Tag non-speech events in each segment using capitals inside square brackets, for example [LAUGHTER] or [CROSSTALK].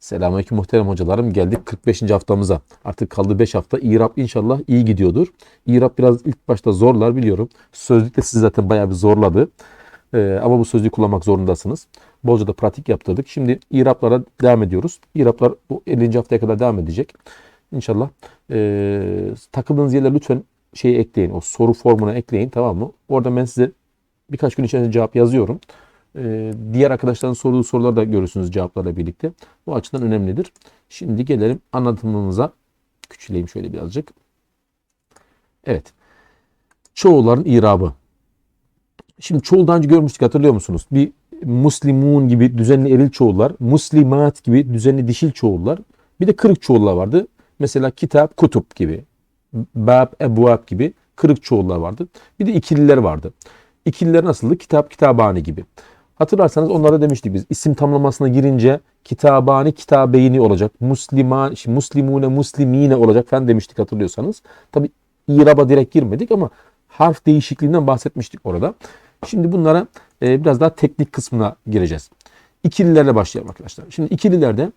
Selamünaleyküm muhterem hocalarım. Geldik 45. haftamıza. Artık kaldı 5 hafta. İrab inşallah iyi gidiyordur. İrab biraz ilk başta zorlar biliyorum. Sözlük de sizi zaten bayağı bir zorladı. Ee, ama bu sözlüğü kullanmak zorundasınız. Bolca da pratik yaptırdık. Şimdi İrab'lara devam ediyoruz. İrab'lar bu 50. haftaya kadar devam edecek. İnşallah. Ee, takıldığınız yerler lütfen şeyi ekleyin. O soru formuna ekleyin tamam mı? Orada ben size birkaç gün içerisinde cevap yazıyorum. Ee, diğer arkadaşların sorduğu soruları da görürsünüz cevaplarla birlikte. Bu açıdan önemlidir. Şimdi gelelim anlatımımıza. Küçüleyim şöyle birazcık. Evet. Çoğulların irabı. Şimdi çoğul daha önce görmüştük hatırlıyor musunuz? Bir muslimun gibi düzenli eril çoğullar, muslimat gibi düzenli dişil çoğullar, bir de kırık çoğullar vardı. Mesela kitap, kutup gibi, bab, ebuab gibi kırık çoğullar vardı. Bir de ikililer vardı. İkililer nasıldı? Kitap, kitabani gibi. Hatırlarsanız onlara demiştik biz. İsim tamlamasına girince kitabani, kitabeyni olacak. Musliman, şimdi muslimune, muslimine olacak falan demiştik hatırlıyorsanız. Tabi iraba direkt girmedik ama harf değişikliğinden bahsetmiştik orada. Şimdi bunlara e, biraz daha teknik kısmına gireceğiz. İkililerle başlayalım arkadaşlar. Şimdi ikililerde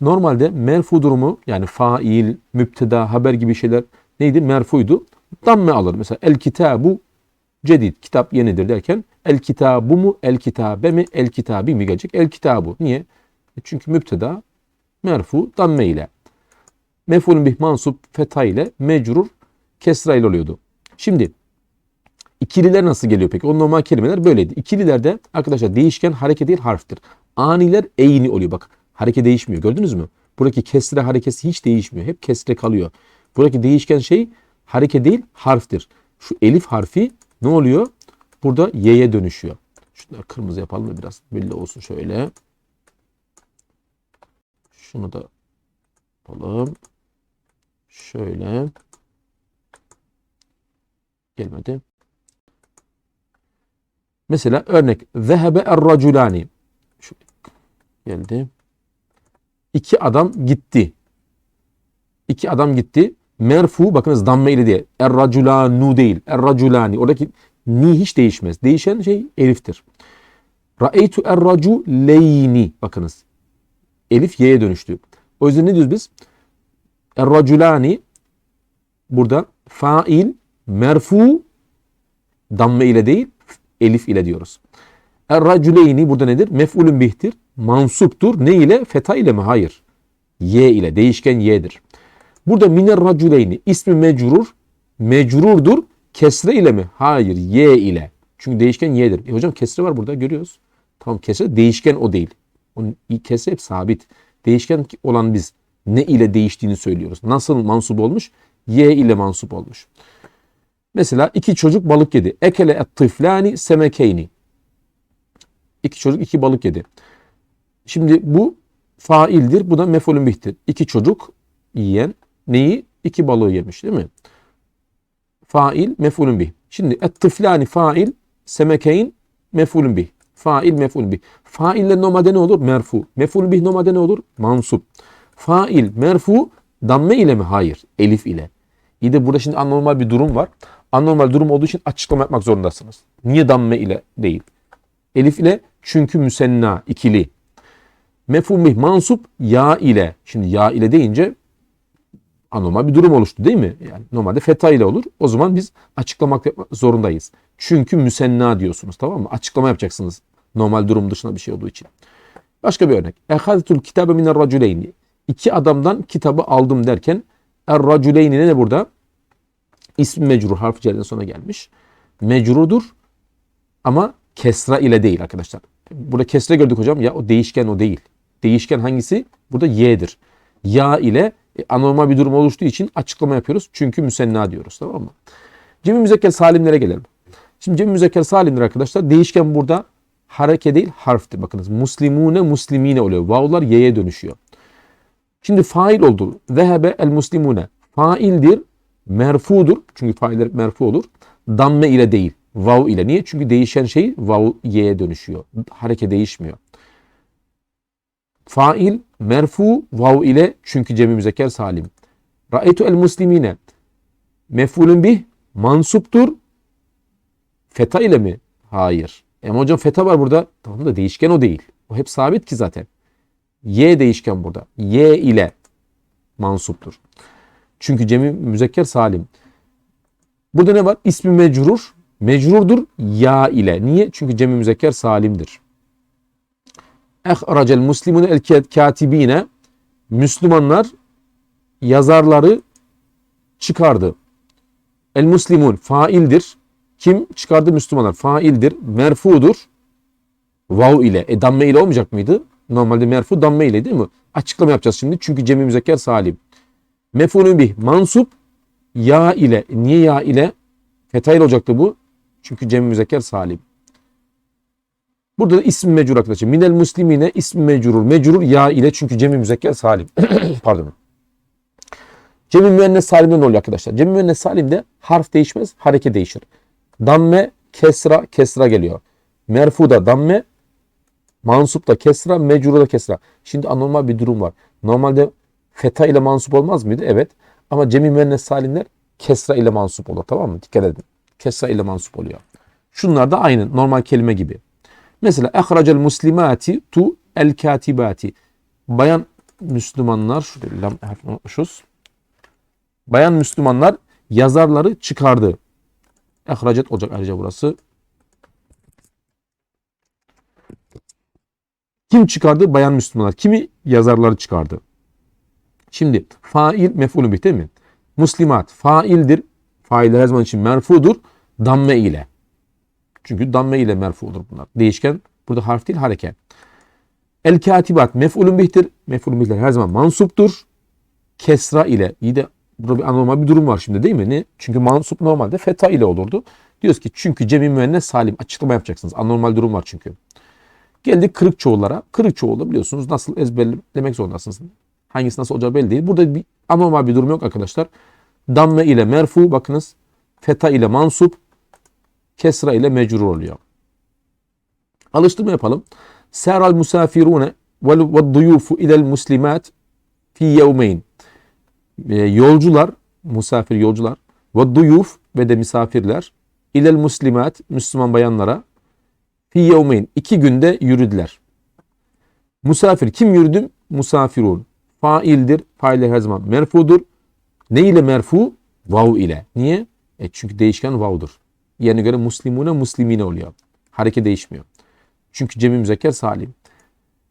normalde merfu durumu yani fail, müpteda, haber gibi şeyler neydi? Merfuydu. Damme alır. Mesela el kitabu cedid, kitap yenidir derken el kitabu mu, el kitabe mi, el kitabi mi gelecek? El kitabu. Niye? E çünkü müpteda merfu damme ile. Mefulün bih mansup feta ile mecrur kesra ile oluyordu. Şimdi ikililer nasıl geliyor peki? O normal kelimeler böyleydi. İkililerde arkadaşlar değişken hareket değil harftir. Aniler eyni oluyor. Bak hareket değişmiyor. Gördünüz mü? Buradaki kesre harekesi hiç değişmiyor. Hep kesre kalıyor. Buradaki değişken şey hareket değil harftir. Şu elif harfi ne oluyor? Burada y'ye dönüşüyor. Şunları kırmızı yapalım da biraz belli olsun şöyle. Şunu da yapalım. Şöyle. Gelmedi. Mesela örnek. Zehebe er-raculani. Geldi. İki adam gitti. İki adam gitti. Merfu bakınız damme ile diye. Er-raculanu değil. Er-raculani. Oradaki ni hiç değişmez. Değişen şey eliftir. Ra'eytu er-raculeyni. Bakınız. Elif y'ye dönüştü. O yüzden ne diyoruz biz? Er-raculani burada fail merfu damme ile değil elif ile diyoruz. Er-raculeyni burada nedir? Mef'ulün bihtir. Mansuptur. Ne ile? Feta ile mi? Hayır. Y ile. Değişken y'dir. Burada miner raculeyni ismi mecrur. Mecrurdur. Kesre ile mi? Hayır. Y ile. Çünkü değişken y'dir. E hocam kesre var burada görüyoruz. Tamam kesre değişken o değil. Onun kesre hep sabit. Değişken olan biz ne ile değiştiğini söylüyoruz. Nasıl mansup olmuş? Y ile mansup olmuş. Mesela iki çocuk balık yedi. Ekele et tıflani semekeyni. İki çocuk iki balık yedi. Şimdi bu faildir. Bu da mefulün bihtir. İki çocuk yiyen neyi? İki balığı yemiş değil mi? Fail mefulün bih. Şimdi et tıflani fail semekeyn mefulün bih. Fail mefulün bih. Failler normalde ne olur? Merfu. Mefulün bih normalde ne olur? Mansup. Fail merfu damme ile mi? Hayır. Elif ile. İyi de burada şimdi anormal bir durum var. Anormal durum olduğu için açıklama yapmak zorundasınız. Niye damme ile değil? Elif ile çünkü müsenna ikili. Mefhum mansup ya ile. Şimdi ya ile deyince anormal bir durum oluştu değil mi? Yani normalde feta ile olur. O zaman biz açıklamak zorundayız. Çünkü müsenna diyorsunuz tamam mı? Açıklama yapacaksınız. Normal durum dışında bir şey olduğu için. Başka bir örnek. Ehazetul kitabe miner raculeyni. İki adamdan kitabı aldım derken er raculeyni ne burada? İsmi mecrur harf cerden sonra gelmiş. Mecrudur ama kesra ile değil arkadaşlar. Burada kesre gördük hocam. Ya o değişken o değil. Değişken hangisi? Burada y'dir. Ya ile e, anormal bir durum oluştuğu için açıklama yapıyoruz. Çünkü müsenna diyoruz. Tamam mı? Cemi müzekker salimlere gelelim. Şimdi cemi müzekker salimler arkadaşlar değişken burada hareke değil harftir. Bakınız muslimune muslimine oluyor. Vavlar y'ye dönüşüyor. Şimdi fail oldu. Zehebe el muslimune. Faildir. Merfudur. Çünkü failler merfu olur. Damme ile değil. Vav ile. Niye? Çünkü değişen şey vav y'ye dönüşüyor. Hareke değişmiyor. Fail merfu vav ile çünkü cemi müzekker salim. Ra'etu el muslimine. Mef'ulün bih mansuptur. Feta ile mi? Hayır. Ama hocam feta var burada. Tamam da değişken o değil. O hep sabit ki zaten. Y değişken burada. Y ile mansuptur. Çünkü cemi müzekker salim. Burada ne var? İsmi mecrur. Mecrurdur ya ile. Niye? Çünkü cemi müzekker salimdir. Ehracel muslimun el katibine Müslümanlar yazarları çıkardı. El muslimun faildir. Kim çıkardı Müslümanlar? Faildir. Merfudur. Vav ile. E damme ile olmayacak mıydı? Normalde merfu damme ile değil mi? Açıklama yapacağız şimdi. Çünkü cemi müzekker salim. Mefulün bih mansup ya ile. Niye ya ile? Fetha olacaktı bu. Çünkü cemi müzekker salim. Burada da ismi mecrur arkadaşlar. Minel muslimine ismi mecrur. Mecrur ya ile çünkü cemi müzekker salim. [CLEARS THROAT] Pardon. Cemi müennes salimde ne oluyor arkadaşlar? Cemi müennes salimde harf değişmez, hareke değişir. Damme, kesra, kesra geliyor. Merfuda damme, mansupta kesra, mecruda kesra. Şimdi anormal bir durum var. Normalde feta ile mansup olmaz mıydı? Evet. Ama cemi müennes salimler kesra ile mansup olur. Tamam mı? Dikkat edin. Kesra ile mansup oluyor. Şunlar da aynı normal kelime gibi. Mesela ehracel muslimati tu el katibati. Bayan Müslümanlar, şurada. Bayan Müslümanlar yazarları çıkardı. Ehracet olacak ayrıca burası. Kim çıkardı? Bayan Müslümanlar. Kimi yazarları çıkardı? Şimdi fail mef'ulü bih değil mi? Muslimat faildir. Failler her zaman için merfudur. Damme ile. Çünkü damme ile merfudur bunlar. Değişken burada harf değil hareke. El katibat mef'ulün bihtir. Mef'ulün bihler her zaman mansuptur. Kesra ile. İyi de burada bir anormal bir durum var şimdi değil mi? Ne? Çünkü mansup normalde feta ile olurdu. Diyoruz ki çünkü cemi müennes salim açıklama yapacaksınız. Anormal durum var çünkü. Geldik kırık çoğullara. Kırık çoğulu biliyorsunuz nasıl ezberlemek zorundasınız. Hangisi nasıl olacağı belli değil. Burada bir anormal bir durum yok arkadaşlar. Damme ile merfu bakınız. Feta ile mansup. Kesra ile mecrur oluyor. Alıştırma yapalım. Seral musafirune ve duyufu ilel muslimat fi yevmeyn. Yolcular, musafir yolcular ve duyuf ve de misafirler ilel muslimat, Müslüman bayanlara fi yevmeyn. iki günde yürüdüler. Musafir kim yürüdüm? Musafirun. Faildir. Failler her zaman merfudur. Ne ile merfu? Vav ile. Niye? E çünkü değişken vav'dur. Yerine göre muslimune muslimine oluyor. Hareket değişmiyor. Çünkü cemi müzekker salim.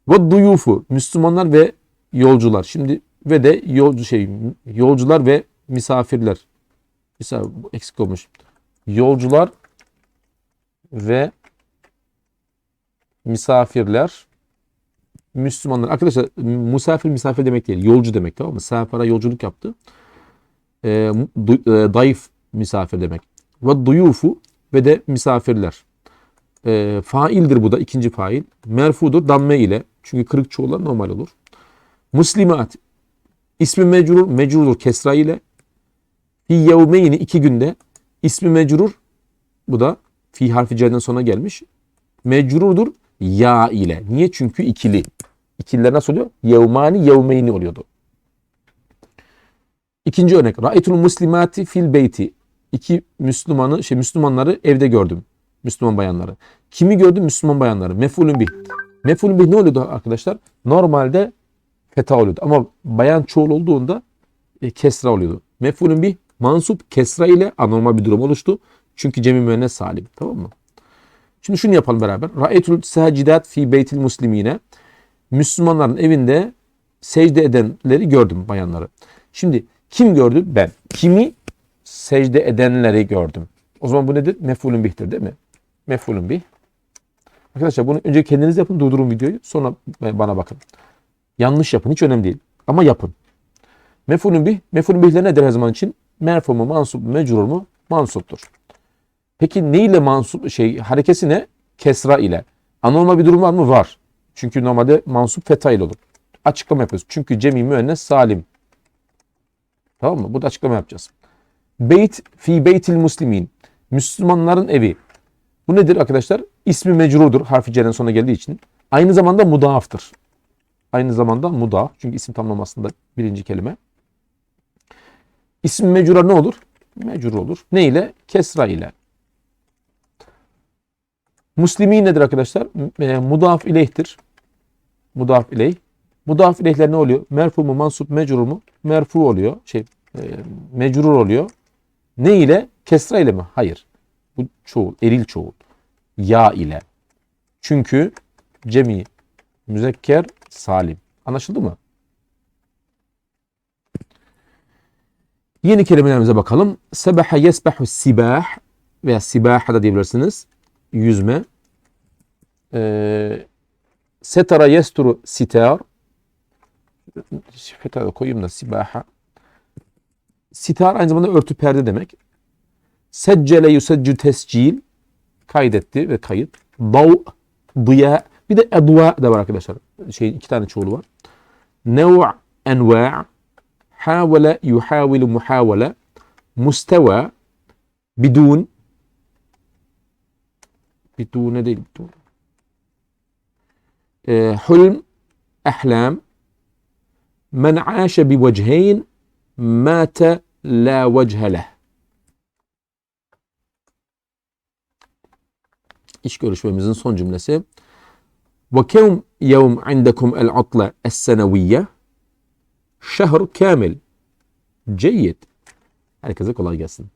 Ve duyufu Müslümanlar ve yolcular. Şimdi ve de yolcu şey yolcular ve misafirler. Misafir eksik olmuş. Yolcular ve misafirler Müslümanlar. Arkadaşlar misafir misafir demek değil. Yolcu demek tamam mı? Sefara yolculuk yaptı. E, e, dayıf misafir demek. Ve duyufu ve de misafirler. E, faildir bu da ikinci fail. Merfudur damme ile. Çünkü kırık çoğullar normal olur. Muslimat. ismi mecrur, mecrurdur kesra ile. Fi yevmeyni iki günde. ismi mecrur. Bu da fi harfi cerden sonra gelmiş. Mecrurdur ya ile. Niye? Çünkü ikili. İkililer nasıl oluyor? Yevmani yevmeyni oluyordu. İkinci örnek. Ra'aytul muslimati fil beyti. İki Müslümanı, şey Müslümanları evde gördüm. Müslüman bayanları. Kimi gördüm? Müslüman bayanları. Mefulün bih. Mefulün bih ne oluyordu arkadaşlar? Normalde feta oluyordu. Ama bayan çoğul olduğunda e, kesra oluyordu. Mefulün bih mansup kesra ile anormal bir durum oluştu. Çünkü cemi müennes salim. Tamam mı? Şimdi şunu yapalım beraber. Ra'etul sacidat fi beytil muslimine. Müslümanların evinde secde edenleri gördüm bayanları. Şimdi kim gördü? Ben. Kimi? Secde edenleri gördüm. O zaman bu nedir? Mefulün bihtir değil mi? Mefulün bih. Arkadaşlar bunu önce kendiniz yapın. Durdurun videoyu. Sonra bana bakın. Yanlış yapın. Hiç önemli değil. Ama yapın. Mefulün bih. Mefulün bihler nedir her zaman için? Merfu mu, mansup mu, mecrur mu? Mansuptur. Peki ne ile mansup şey harekesi ne? Kesra ile. Anormal bir durum var mı? Var. Çünkü normalde mansup feta ile olur. Açıklama yapıyoruz. Çünkü cemi müennes salim. Tamam mı? Burada açıklama yapacağız. Beyt fi beytil muslimin. Müslümanların evi. Bu nedir arkadaşlar? İsmi mecrudur. Harfi cerren sonuna geldiği için. Aynı zamanda mudaftır. Aynı zamanda mudaf. Çünkü isim tamlamasında birinci kelime. İsim mecrura ne olur? Mecrur olur. Ne ile? Kesra ile. Muslimi nedir arkadaşlar? E, mudaf ileyhtir. Mudaf ileyh. Mudaf ileyhler ne oluyor? Merfu mu, mansup, mecrur mu? Merfu oluyor. Şey, e, mecrur oluyor. Ne ile? Kesra ile mi? Hayır. Bu çoğul, eril çoğul. Ya ile. Çünkü cemi, müzekker, salim. Anlaşıldı mı? Yeni kelimelerimize bakalım. Sebaha yesbahu sibah veya sibaha da diyebilirsiniz. Yüzme. Ee, setara yesturu sitar. Fetha da koyayım da sibaha. Sitar aynı zamanda örtü perde demek. Seccele yuseccu tescil. Kaydetti ve kayıt. Dav, diya. Bir de edva da var arkadaşlar. Şey, iki tane çoğulu var. Nev' enva' حاول يحاول محاولة مستوى بدون بدون değil بدون آه، حلم أحلام من عاش بوجهين مات mâte la vechheleh. İş görüşmemizin son cümlesi. Ve kem yevm indekum el atla es seneviyye şehr kamil. Ceyyid. Herkese kolay gelsin.